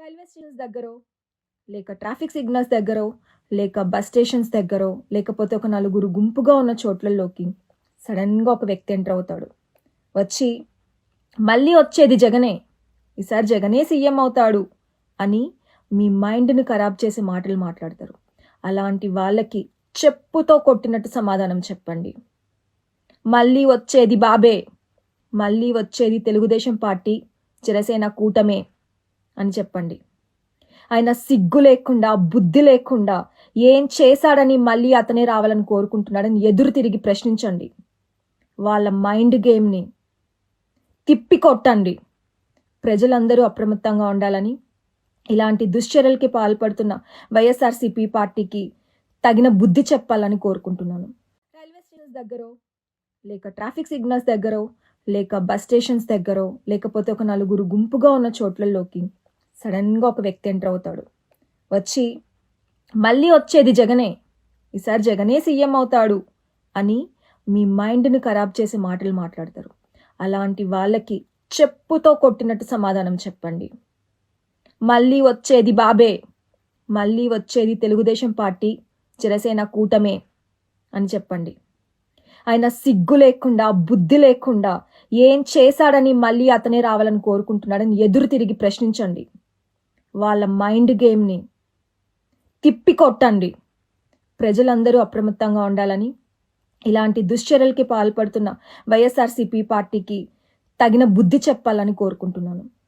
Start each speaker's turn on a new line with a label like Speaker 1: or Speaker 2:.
Speaker 1: Railway stations దగ్గరో లేక traffic signals దగ్గరో లేక bus stations దగ్గరో లేకపోతే ఒక నలుగురు గుంపుగా ఉన్న చోట్లలోకి సడన్గా ఒక వ్యక్తి ఎంటర్ అవుతాడు. వచ్చి మళ్ళీ వచ్చేది జగనే ఈసారి జగనే సీఎం అవుతాడు అని మీ మైండ్ని ఖరాబ్ చేసే మాటలు మాట్లాడతారు. అలాంటి వాళ్ళకి చెప్పుతో కొట్టినట్టు సమాధానం చెప్పండి. మళ్ళీ వచ్చేది బాబే మళ్ళీ వచ్చేది తెలుగుదేశం పార్టీ జనసేన కూటమే అని చెప్పండి. ఆయన సిగ్గు లేకుండా బుద్ధి లేకుండా ఏం చేశాడని మళ్ళీ అతనే రావాలని కోరుకుంటున్నాడని ఎదురు తిరిగి ప్రశ్నించండి. వాళ్ళ మైండ్ గేమ్ని తిప్పి కొట్టండి ప్రజలందరూ అప్రమత్తంగా ఉండాలని ఇలాంటి దుశ్చర్యలకి పాల్పడుతున్న వైఎస్ఆర్సీపీ పార్టీకి తగిన బుద్ధి చెప్పాలని కోరుకుంటున్నాను. రైల్వే స్టేషన్స్ దగ్గరో లేక ట్రాఫిక్ సిగ్నల్స్ దగ్గరో లేక బస్ స్టేషన్స్ దగ్గరో లేకపోతే ఒక నలుగురు గుంపుగా ఉన్న చోట్లలోకి సడన్గా ఒక వ్యక్తి ఎంటర్ అవుతాడు. వచ్చి మళ్ళీ వచ్చేది జగనే. ఈసారి జగనే సీఎం అవుతాడు అని మీ మైండ్ని ఖరాబ్ చేసే మాటలు మాట్లాడతారు. అలాంటి వాళ్ళకి చెప్పుతో కొట్టినట్టు సమాధానం చెప్పండి. మళ్ళీ వచ్చేది బాబే. మళ్ళీ వచ్చేది తెలుగుదేశం పార్టీ జనసేన కూటమే అని చెప్పండి. ఆయన సిగ్గు లేకుండా బుద్ధి లేకుండా ఏం చేశాడని మళ్ళీ అతనే రావాలని కోరుకుంటున్నాడని ఎదురు తిరిగి ప్రశ్నించండి. వాళ్ళ మైండ్ గేమ్ని తిప్పి కొట్టండి ప్రజలందరూ అప్రమత్తంగా ఉండాలని ఇలాంటి దుశ్చర్యలకి పాల్పడుతున్న వైఎస్ఆర్సీపీ పార్టీకి తగిన బుద్ధి చెప్పాలని కోరుకుంటున్నాను.